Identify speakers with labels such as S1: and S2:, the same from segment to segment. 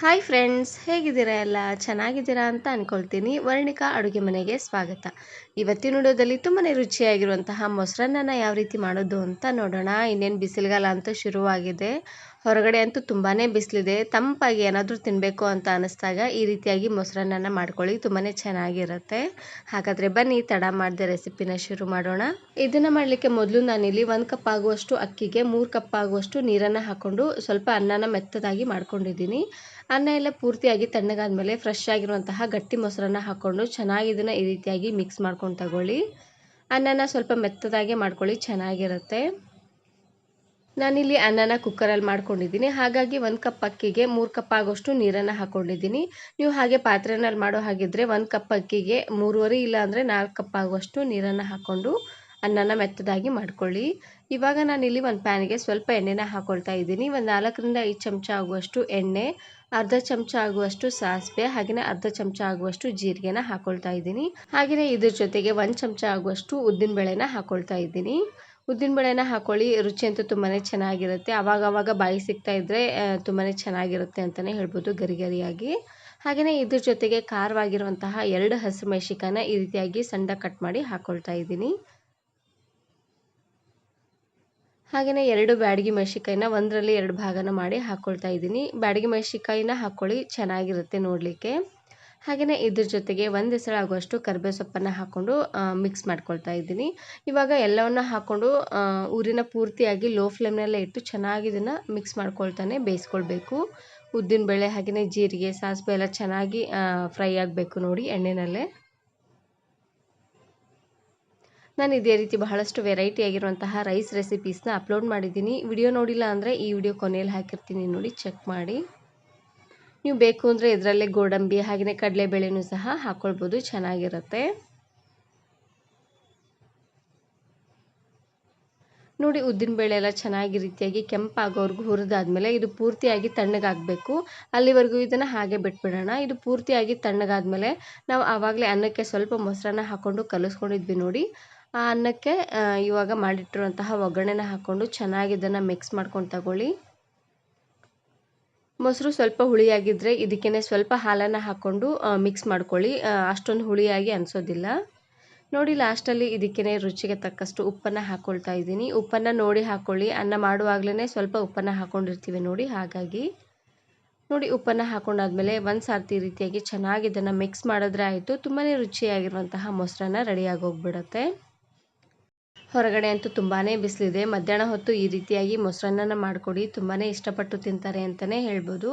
S1: Hi friends ಹೇಗಿದ್ದೀರಾ ಎಲ್ಲ? ಚೆನ್ನಾಗಿದ್ದೀರಾ ಅಂತ ಅಂದ್ಕೊಳ್ತೀನಿ ವರ್ಣಿಕಾ ಅಡುಗೆ ಮನೆಗೆ ಸ್ವಾಗತ. ಇವತ್ತಿನ ವಿಡಿಯೋದಲ್ಲಿ ತುಂಬಾ ರುಚಿಯಾಗಿರುವಂತಹ ಮೊಸರನ್ನ ಯಾವ ರೀತಿ ಮಾಡೋದು ಅಂತ ನೋಡೋಣ. ಇನ್ನೇನು ಬಿಸಿಲುಗಾಲ ಅಂತೂ ಶುರುವಾಗಿದೆ. ಹೊರಗಡೆ ಅಂತೂ ತುಂಬಾ ಬಿಸಿಲಿದೆ. ತಂಪಾಗಿ ಏನಾದರೂ ತಿನ್ನಬೇಕು ಅಂತ ಅನ್ನಿಸ್ದಾಗ ಈ ರೀತಿಯಾಗಿ ಮೊಸರನ್ನ ಮಾಡ್ಕೊಳ್ಳಿ. ತುಂಬಾ ಚೆನ್ನಾಗಿರುತ್ತೆ. ಹಾಗಾದರೆ ಬನ್ನಿ ತಡ ಮಾಡಿದೆ ರೆಸಿಪಿನ ಶುರು ಮಾಡೋಣ. ಇದನ್ನು ಮಾಡಲಿಕ್ಕೆ ಮೊದಲು ನಾನಿಲ್ಲಿ ಒಂದು ಕಪ್ ಆಗುವಷ್ಟು ಅಕ್ಕಿಗೆ, ಮೂರು ಕಪ್ ಆಗುವಷ್ಟು ನೀರನ್ನು ಹಾಕ್ಕೊಂಡು ಸ್ವಲ್ಪ ಅನ್ನನ ಮೆತ್ತದಾಗಿ ಮಾಡ್ಕೊಂಡಿದ್ದೀನಿ. ಅನ್ನ ಎಲ್ಲ ಪೂರ್ತಿಯಾಗಿ ತಣ್ಣಗಾದ್ಮೇಲೆ ಫ್ರೆಶ್ ಆಗಿರುವಂತಹ ಗಟ್ಟಿ ಮೊಸರನ್ನ ಹಾಕ್ಕೊಂಡು ಚೆನ್ನಾಗಿ ಇದನ್ನು ಈ ರೀತಿಯಾಗಿ ಮಿಕ್ಸ್ ಮಾಡ್ಕೊಂಡು ತಗೊಳ್ಳಿ. ಅನ್ನನ ಸ್ವಲ್ಪ ಮೆತ್ತದಾಗೆ ಮಾಡ್ಕೊಳ್ಳಿ, ಚೆನ್ನಾಗಿರುತ್ತೆ. ನಾನಿಲ್ಲಿ ಅನ್ನನ ಕುಕ್ಕರಲ್ಲಿ ಮಾಡ್ಕೊಂಡಿದ್ದೀನಿ. ಹಾಗಾಗಿ ಒಂದು ಕಪ್ ಅಕ್ಕಿಗೆ ಮೂರು ಕಪ್ ಆಗೋಷ್ಟು ನೀರನ್ನು ಹಾಕ್ಕೊಂಡಿದ್ದೀನಿ ನೀವು ಹಾಗೆ ಪಾತ್ರೆನಲ್ಲಿ ಮಾಡೋ ಹಾಗಿದ್ದರೆ ಒಂದು ಕಪ್ ಅಕ್ಕಿಗೆ ಮೂರುವರೆ ಇಲ್ಲ ಅಂದರೆ ನಾಲ್ಕು ಕಪ್ ಆಗುವಷ್ಟು ನೀರನ್ನು ಹಾಕ್ಕೊಂಡು ಅನ್ನನ ಮೆತ್ತದಾಗಿ ಮಾಡ್ಕೊಳ್ಳಿ. ಇವಾಗ ನಾನಿಲ್ಲಿ ಒಂದು ಪ್ಯಾನಿಗೆ ಸ್ವಲ್ಪ ಎಣ್ಣೆನ ಹಾಕ್ಕೊಳ್ತಾ ಇದ್ದೀನಿ. ಒಂದು ನಾಲ್ಕರಿಂದ ಐದು ಚಮಚ ಆಗುವಷ್ಟು ಎಣ್ಣೆ, ಅರ್ಧ ಚಮಚ ಆಗುವಷ್ಟು ಸಾಸಿವೆ ಹಾಗೆಯೇ ಅರ್ಧ ಚಮಚ ಆಗುವಷ್ಟು ಜೀರಿಗೆನ ಹಾಕ್ಕೊಳ್ತಾ ಇದ್ದೀನಿ. ಹಾಗೆಯೇ ಇದ್ರ ಜೊತೆಗೆ ಒಂದು ಚಮಚ ಆಗುವಷ್ಟು ಉದ್ದಿನ ಬೇಳೆನ ಹಾಕ್ಕೊಳ್ತಾ ಇದ್ದೀನಿ. ಉದ್ದಿನ ಬೇಳೆನ ಹಾಕೊಳ್ಳಿ, ರುಚಿ ಅಂತೂ ತುಂಬಾ ಚೆನ್ನಾಗಿರುತ್ತೆ. ಆವಾಗ ಬಾಯಿ ಸಿಗ್ತಾ ಇದ್ದರೆ ತುಂಬಾ ಚೆನ್ನಾಗಿರುತ್ತೆ ಅಂತಲೇ ಹೇಳ್ಬೋದು ಗರಿ ಗರಿಯಾಗಿ ಹಾಗೆಯೇ ಇದ್ರ ಜೊತೆಗೆ ಖಾರವಾಗಿರುವಂತಹ ಎರಡು ಹಸಿರು ಮೆಣಸಿಕಾಯನ್ನ ಈ ರೀತಿಯಾಗಿ ಸಣ್ಣ ಕಟ್ ಮಾಡಿ ಹಾಕ್ಕೊಳ್ತಾ ಇದ್ದೀನಿ. ಹಾಗೆಯೇ ಎರಡು ಬ್ಯಾಡಗಿ ಮೆಣಸಿಕಾಯಿನ ಒಂದರಲ್ಲಿ ಎರಡು ಭಾಗನ ಮಾಡಿ ಹಾಕ್ಕೊಳ್ತಾ ಇದ್ದೀನಿ. ಬ್ಯಾಡಗಿ ಮೆಣಸಿಕಾಯಿನ ಹಾಕ್ಕೊಳ್ಳಿ ಚೆನ್ನಾಗಿರುತ್ತೆ ನೋಡಲಿಕ್ಕೆ. ಹಾಗೆಯೇ ಇದ್ರ ಜೊತೆಗೆ ಒಂದು ಆಗುವಷ್ಟು ಕರ್ಬೇವು ಸೊಪ್ಪನ್ನು ಹಾಕ್ಕೊಂಡು ಮಿಕ್ಸ್ ಮಾಡ್ಕೊಳ್ತಾ ಇದ್ದೀನಿ. ಇವಾಗ ಎಲ್ಲವನ್ನು ಹಾಕ್ಕೊಂಡು ಊರಿನ ಪೂರ್ತಿಯಾಗಿ ಲೋ ಫ್ಲೇಮ್ನಲ್ಲೇ ಇಟ್ಟು ಚೆನ್ನಾಗಿ ಇದನ್ನು ಮಿಕ್ಸ್ ಮಾಡ್ಕೊಳ್ತಾನೆ, ಬೇಯಿಸ್ಕೊಳ್ಬೇಕು. ಉದ್ದಿನಬೇಳೆ ಹಾಗೆಯೇ ಜೀರಿಗೆ, ಸಾಸಿವೆ ಎಲ್ಲ ಚೆನ್ನಾಗಿ ಫ್ರೈ ಆಗಬೇಕು ನೋಡಿ ಎಣ್ಣೆನಲ್ಲೇ. ನಾನು ಇದೇ ರೀತಿ ಬಹಳಷ್ಟು ವೆರೈಟಿ ಆಗಿರುವಂತಹ ರೈಸ್ ರೆಸಿಪೀಸ್ನ ಅಪ್ಲೋಡ್ ಮಾಡಿದ್ದೀನಿ. ವಿಡಿಯೋ ನೋಡಿಲ್ಲ ಅಂದರೆ ಈ ವಿಡಿಯೋ ಕೊನೆಯಲ್ಲಿ ಹಾಕಿರ್ತೀನಿ ನೋಡಿ ಚೆಕ್ ಮಾಡಿ. ನೀವು ಬೇಕು ಅಂದರೆ ಇದರಲ್ಲೇ ಗೋಡಂಬಿ ಹಾಗೆಯೇ ಕಡಲೆಬೇಳೆನೂ ಸಹ ಹಾಕ್ಕೊಳ್ಬೋದು ಚೆನ್ನಾಗಿರುತ್ತೆ. ನೋಡಿ ಉದ್ದಿನಬೇಳೆ ಎಲ್ಲ ಚೆನ್ನಾಗಿ ರೀತಿಯಾಗಿ ಕೆಂಪಾಗೋವರೆಗೂ ಹುರಿದಾದ್ಮೇಲೆ ಇದು ಪೂರ್ತಿಯಾಗಿ ತಣ್ಣಗಾಗಬೇಕು. ಅಲ್ಲಿವರೆಗೂ ಇದನ್ನು ಹಾಗೆ ಬಿಟ್ಬಿಡೋಣ. ಇದು ಪೂರ್ತಿಯಾಗಿ ತಣ್ಣಗಾದ್ಮೇಲೆ ನಾವು ಆವಾಗಲೇ ಅನ್ನಕ್ಕೆ ಸ್ವಲ್ಪ ಮೊಸರನ್ನ ಹಾಕ್ಕೊಂಡು ಕಲಿಸ್ಕೊಂಡಿದ್ವಿ ನೋಡಿ. ಆ ಅನ್ನಕ್ಕೆ ಇವಾಗ ಮಾಡಿಟ್ಟಿರುವಂತಹ ಒಗ್ಗರಣೆನ ಹಾಕ್ಕೊಂಡು ಚೆನ್ನಾಗಿ ಇದನ್ನು ಮಿಕ್ಸ್ ಮಾಡ್ಕೊಂಡು ತಗೊಳ್ಳಿ. ಮೊಸರು ಸ್ವಲ್ಪ ಹುಳಿಯಾಗಿದ್ದರೆ ಇದಕ್ಕೇ ಸ್ವಲ್ಪ ಹಾಲನ್ನು ಹಾಕ್ಕೊಂಡು ಮಿಕ್ಸ್ ಮಾಡ್ಕೊಳ್ಳಿ. ಅಷ್ಟೊಂದು ಹುಳಿಯಾಗಿ ಅನಿಸೋದಿಲ್ಲ. ನೋಡಿ, ಲಾಸ್ಟಲ್ಲಿ ಇದಕ್ಕೇ ರುಚಿಗೆ ತಕ್ಕಷ್ಟು ಉಪ್ಪನ್ನು ಹಾಕ್ಕೊಳ್ತಾ ಇದ್ದೀನಿ. ಉಪ್ಪನ್ನು ನೋಡಿ ಹಾಕ್ಕೊಳ್ಳಿ ಅನ್ನ ಮಾಡುವಾಗಲೇ ಸ್ವಲ್ಪ ಉಪ್ಪನ್ನು ಹಾಕ್ಕೊಂಡಿರ್ತೀವಿ ನೋಡಿ, ಹಾಗಾಗಿ. ನೋಡಿ, ಉಪ್ಪನ್ನು ಹಾಕೊಂಡಾದ್ಮೇಲೆ ಒಂದು ಸಾರ್ತಿ ರೀತಿಯಾಗಿ ಚೆನ್ನಾಗಿ ಇದನ್ನು ಮಿಕ್ಸ್ ಮಾಡಿದ್ರೆ ಆಯಿತು. ತುಂಬಾ ರುಚಿಯಾಗಿರುವಂತಹ ಮೊಸರನ್ನ ರೆಡಿಯಾಗಿ ಹೋಗ್ಬಿಡುತ್ತೆ ಹೊರಗಡೆ ಅಂತೂ ತುಂಬಾ ಬಿಸಿಲಿದೆ. ಮಧ್ಯಾಹ್ನ ಹೊತ್ತು ಈ ರೀತಿಯಾಗಿ ಮೊಸರನ್ನ ಮಾಡಿಕೊಡಿ ತುಂಬಾ ಇಷ್ಟಪಟ್ಟು ತಿಂತಾರೆ ಅಂತಲೇ ಹೇಳ್ಬೋದು.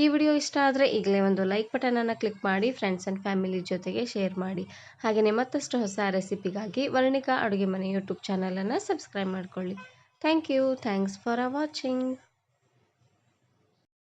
S1: ಈ ವಿಡಿಯೋ ಇಷ್ಟ ಆದರೆ ಈಗಲೇ ಒಂದು ಲೈಕ್ ಬಟನನ್ನು ಕ್ಲಿಕ್ ಮಾಡಿ ಫ್ರೆಂಡ್ಸ್ ಆ್ಯಂಡ್ ಫ್ಯಾಮಿಲಿ ಜೊತೆಗೆ ಶೇರ್ ಮಾಡಿ. ಹಾಗೆಯೇ ಮತ್ತಷ್ಟು ಹೊಸ ರೆಸಿಪಿಗಾಗಿ ವರ್ಣಿಕಾ ಅಡುಗೆ ಮನೆ ಯೂಟ್ಯೂಬ್ ಚಾನಲನ್ನು ಸಬ್ಸ್ಕ್ರೈಬ್ ಮಾಡಿಕೊಳ್ಳಿ. Thank you thanks for watching